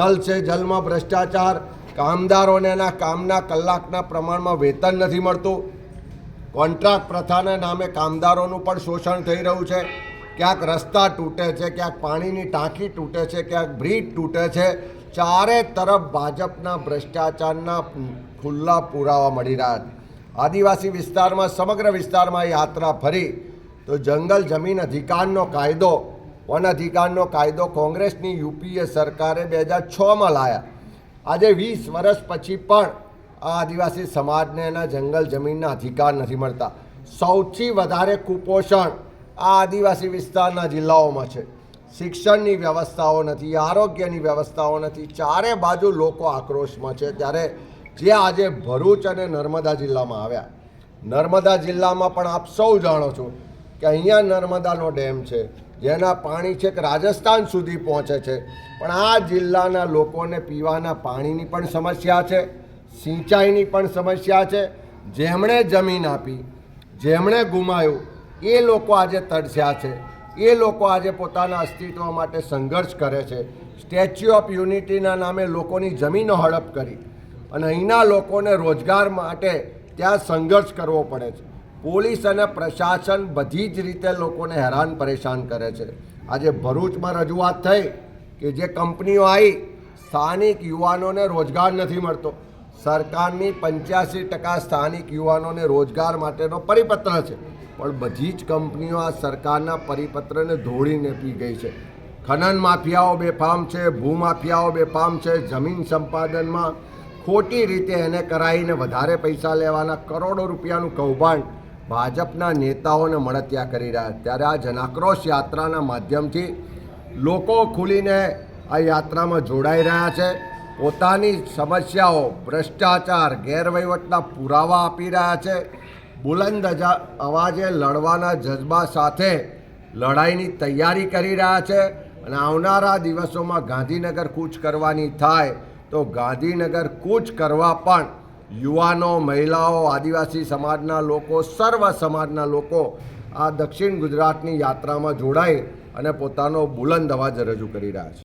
જલ છે જલમાં ભ્રષ્ટાચાર. કામદારોને એના કામના કલાકના પ્રમાણમાં વેતન નથી મળતું. કોન્ટ્રાક્ટ પ્રથાના નામે કામદારોનું પણ શોષણ થઈ રહ્યું છે. ક્યાંક રસ્તા તૂટે છે, ક્યાંક પાણીની ટાંકી તૂટે છે, ક્યાંક બ્રિજ તૂટે છે. ચારે તરફ ભાજપના ભ્રષ્ટાચારના ખુલ્લા પુરાવા મળી રહ્યા છે. આદિવાસી વિસ્તારમાં, સમગ્ર વિસ્તારમાં યાત્રા ફરી. તો જંગલ જમીન અધિકારનો કાયદો વન અધિકારનો કાયદો કોંગ્રેસની યુપીએ સરકારે બે હજાર છમાં લાયા. આજે વીસ વર્ષ પછી પણ આ આદિવાસી સમાજને એના જંગલ જમીનના અધિકાર નથી મળતા. સૌથી વધારે કુપોષણ આ આદિવાસી વિસ્તારના જિલ્લાઓમાં છે. શિક્ષણની વ્યવસ્થાઓ નથી, આરોગ્યની વ્યવસ્થાઓ નથી. ચારે બાજુ લોકો આક્રોશમાં છે ત્યારે જે આજે ભરૂચ અને નર્મદા જિલ્લામાં આવ્યા. નર્મદા જિલ્લામાં પણ આપ સૌ જાણો છો કે અહીંયા નર્મદાનો ડેમ છે જેના પાણી છેક રાજસ્થાન સુધી પહોંચે છે. પણ આ જિલ્લાના લોકોને પીવાના પાણીની પણ સમસ્યા છે, સિંચાઈની પણ સમસ્યા છે. જેમણે જમીન આપી, જેમણે ગુમાયું એ લોકો આજે તડસ્યા છે. એ લોકો આજે પોતાના અસ્તિત્વ માટે સંઘર્ષ કરે છે. સ્ટેચ્યુ ઓફ યુનિટીના નામે લોકોની જમીનો હડપ કરી અને અહીંના લોકોને રોજગાર માટે ત્યાં સંઘર્ષ કરવો પડે છે. પોલીસ અને પ્રશાસન બધી જ રીતે લોકોને હેરાન પરેશાન કરે છે. આજે ભરૂચમાં રજૂઆત થઈ કે જે કંપનીઓ આવી સ્થાનિક યુવાનોને રોજગાર નથી મળતો. સરકારની પંચ્યાસી ટકા સ્થાનિક યુવાનોને રોજગાર માટેનો પરિપત્ર છે. પણ બધી જ કંપનીઓ આ સરકારના પરિપત્રને ધોળીને પી ગઈ છે. ખનન માફિયાઓ બેફામ છે ભૂમાફિયાઓ બેફામ છે, જમીન સંપાદનમાં ખોટી રીતે એને કરાવીને વધારે પૈસા લેવાના કરોડો રૂપિયાનું કૌભાંડ ભાજપના નેતાઓને મળતિયા કરી રહ્યા. ત્યારે આ જનાક્રોશ યાત્રાના માધ્યમથી લોકો ખુલીને આ યાત્રામાં જોડાઈ રહ્યા છે. પોતાની સમસ્યાઓ, ભ્રષ્ટાચાર, ગેરવહીવટના પુરાવા આપી રહ્યા છે. બુલંદ અવાજે લડવાના જજ્બા સાથે લડાઈની તૈયારી કરી રહ્યા છે અને આવનારા દિવસોમાં ગાંધીનગર કૂચ કરવાની થાય તો ગાંધીનગર કૂચ કરવા પણ યુવાનો, મહિલાઓ, આદિવાસી સમાજના લોકો, સર્વ સમાજના લોકો આ દક્ષિણ ગુજરાતની યાત્રામાં જોડાઈ અને પોતાનો બુલંદ અવાજ રજૂ કરી રહ્યા છે.